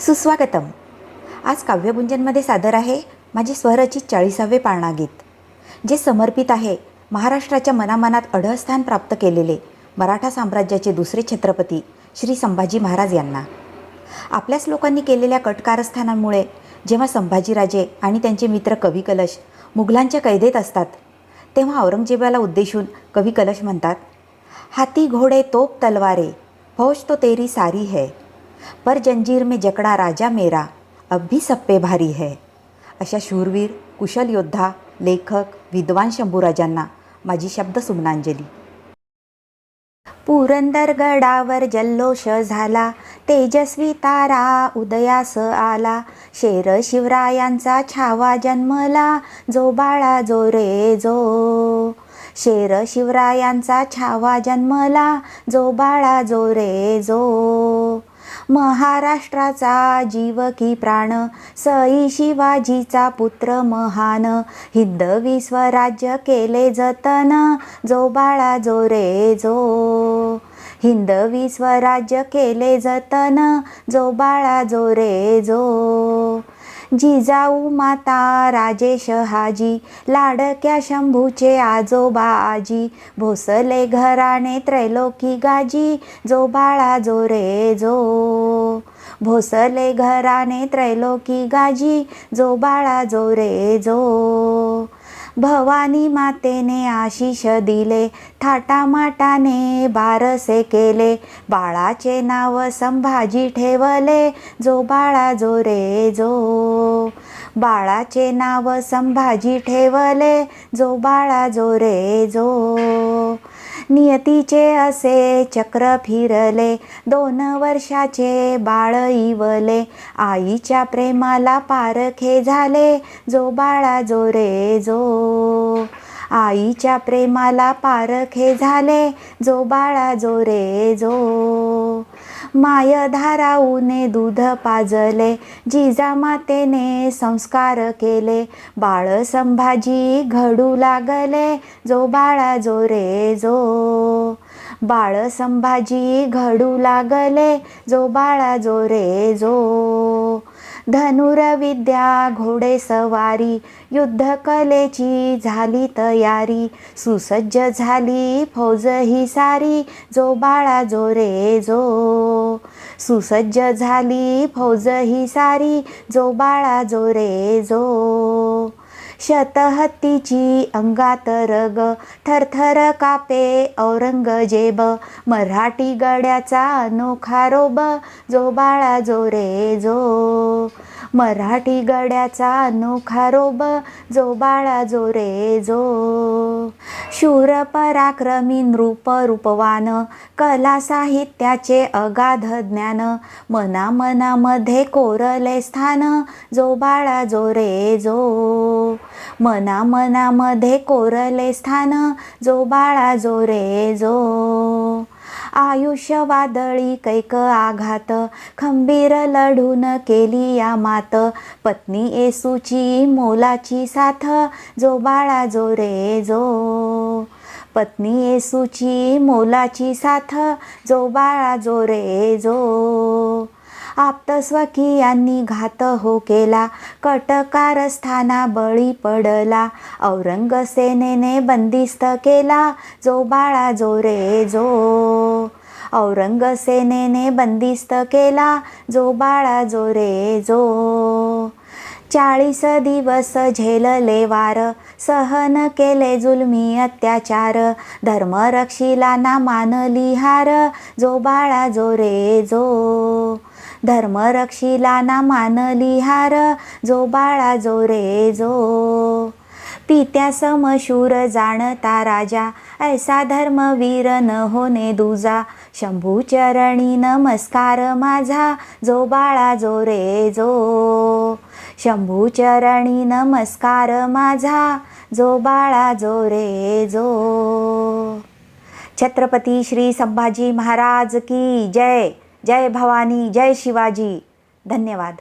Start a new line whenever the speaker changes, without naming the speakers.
सुस्वागतम. आज काव्यगुंजनमध्ये सादर आहे माझे स्वरचित चाळीसावे पाळणागीत जे समर्पित आहे महाराष्ट्राच्या मनामनात अढळस्थान प्राप्त केलेले मराठा साम्राज्याचे दुसरे छत्रपती श्री संभाजी महाराज यांना. आपल्याच लोकांनी केलेल्या कटकारस्थानांमुळे जेव्हा संभाजीराजे आणि त्यांचे मित्र कवी कलश मुघलांच्या कैदेत असतात तेव्हा औरंगजेबाला उद्देशून कवी कलश म्हणतात हाती घोडे तोप तलवारे फौज तो तेरी सारी है. पर जंजीर में जकड़ा राजा मेरा अब भी सप्पे भारी है। अशा शूरवीर कुशल योद्धा लेखक विद्वान शंभूराजांना माझी शब्द सुमनांजली. पुरंदर गडावर जल्लोष झाला तेजस्वी तारा उदयास आला. शेर शिवरायांचा छावा जन्मला जो बाळा जो रे जो. शेर शिवरायांचा छावा जन्मला जो बाळा जो रे जो. महाराष्ट्राचा जीव की प्राण सई शिवाजीचा पुत्र महान. हिंदवी स्वराज्य केले जतन जो बाळा जो रे जो. हिंदवी स्वराज्य केले जतन जो बाळा जो रे जो. जिजाऊ माता राजेश हाजी लाडक्या शंभूचे आजोबा आजी भोसले घराणे त्रैलोकी गाजी जो बाळा जो रे जो. भोसले घराणे त्रैलोकी गाजी जो बाळा जो रे जो. भवानी मातेने आशिष दिले थाटामाटाने बारसे केले. बाळाचे नाव संभाजी ठेवले जो बाळा जो रे जो. बाळाचे नाव संभाजी ठेवले जो बाळा जो रे जो. नियतीचे असे चक्र फिरले. दोन वर्षाचे बाळ इवले. आईच्या प्रेमाला पारखे झाले. जो बाळा जो रे जो. आईच्या प्रेमाला पारखे झाले. जो बाळा जो रे जो. माय धाराऊने दूध पाजले जिजामातेने संस्कार केले. बाळ संभाजी घडू लागले जो बाळा जो रे जो. बाळ संभाजी घडू लागले जो बाळा जो रे जो. धनुर्विद्या युद्ध युद्धकलेची झाली तयारी सुसज्ज झाली फौज ही सारी जो बाळा जो रे जो. सुसज्ज झाली फौज ही सारी जो बाळा जो रे जो. शतहत्तीची अंगात रग थरथर कापे औरंगजेब मराठी गड्याचा अनोखा रोब जो बाळा जो रे जो. मराठी गड्याचा अनोखा रोब जो बाळा जो रे जो. शूर पराक्रमी नृप रूपवान कला साहित्याचे अगाध ज्ञान मना मनामध्ये कोरले स्थान जो बाळा जो रे जो. मना मनामध्ये कोरले स्थान जो बाळा जो रे जो. आयुष्य वादळी कैक आघात खंबीर लढून केली या मात. पत्नी येसूची मोलाची साथ जो बाळा जो रे जो. पत्नी येसूची मोलाची साथ जो बाळा जो रे जो. आप्तस्वकीयांनी घात हो केला. कटकारस्थाना बळी पडला. औरंगसेनेने बंदिस्त केला. जो बाळा जो रे जो. औरंगसेनेने बंदिस्त केला. जो बाळा जो रे जो. चाळीस दिवस झेलले वार. सहन केले जुलमी अत्याचार. धर्मरक्षीला ना मानली हार. जो बाळा जो रे जो. धर्मरक्षीला ना मानली हार जो बाळा जो रे जो. पित्या समशूर जाणता राजा ऐसा धर्मवीर न होणे दुजा. शंभू चरणी नमस्कार माझा जो बाळा जो रे जो. शंभू चरणी नमस्कार माझा जो बाळा जो रे जो. छत्रपती श्री संभाजी महाराज की जय. जय भवानी जय शिवाजी. धन्यवाद.